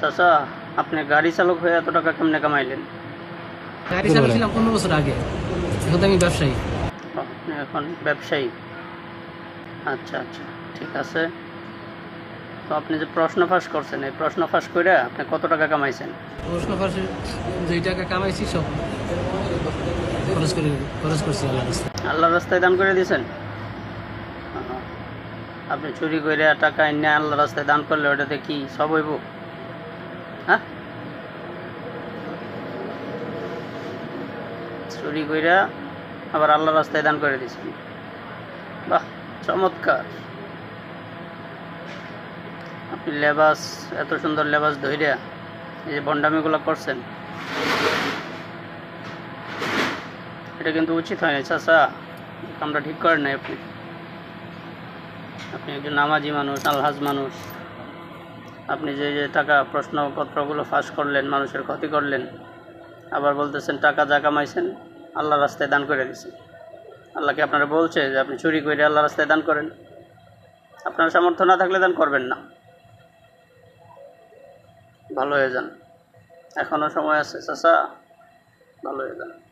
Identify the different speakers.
Speaker 1: চাচা আপনি গাড়ি চালক হয়ে এত টাকা কেমনে কামাইলেন?
Speaker 2: গাড়ি চালাচ্ছিলাম পনেরো বছর আগে। এখন তো আমি ব্যবসায়ী।
Speaker 1: আপনি এখন ব্যবসায়ী। আচ্ছা আচ্ছা ঠিক আছে। তো আপনি যে প্রশ্ন ফাঁস করছেন এই প্রশ্ন ফাঁস করে আপনি কত টাকা কামাইছেন?
Speaker 2: প্রশ্ন ফাঁসে যেই টাকা কামাইছি সব। খরচ করে খরচ করছি আল্লাহ রাস্তায়।
Speaker 1: আল্লাহর রাস্তায় দান করে দিয়েছেন? আপনি চুরি করে টাকা এনে আল্লাহ রাস্তায় দান করলে ওটাতে কি সব হইব? হ্যাঁ? চুরি কইরা আবার আল্লাহ রাস্তায় দান করে দিয়েছেন বাহ, চমৎকার। আপনি লেবাস, এত সুন্দর লেবাস ধইরা এই যে বন্ডামিগুলো করছেন, এটা কিন্তু উচিত হয়নি চাচা আমরা ঠিক করেন নাই আপনি। আপনি একজন নামাজি মানুষ, আলহাজ মানুষ। আপনি যে যে টাকা প্রশ্নপত্রগুলো ফাঁস করলেন, মানুষের ক্ষতি করলেন, আবার বলতেছেন, টাকা যা কামাইছেন, আল্লাহ রাস্তায় দান করে দিয়েছেন। আল্লাহকে আপনারা বলছে যে আপনি চুরি করে আল্লাহ রাস্তায় দান করেন? আপনার সামর্থ্য না থাকলে দান করবেন না। ভালো হয়ে যান। এখনও সময় আছে, চাচা। ভালো হয়ে যান।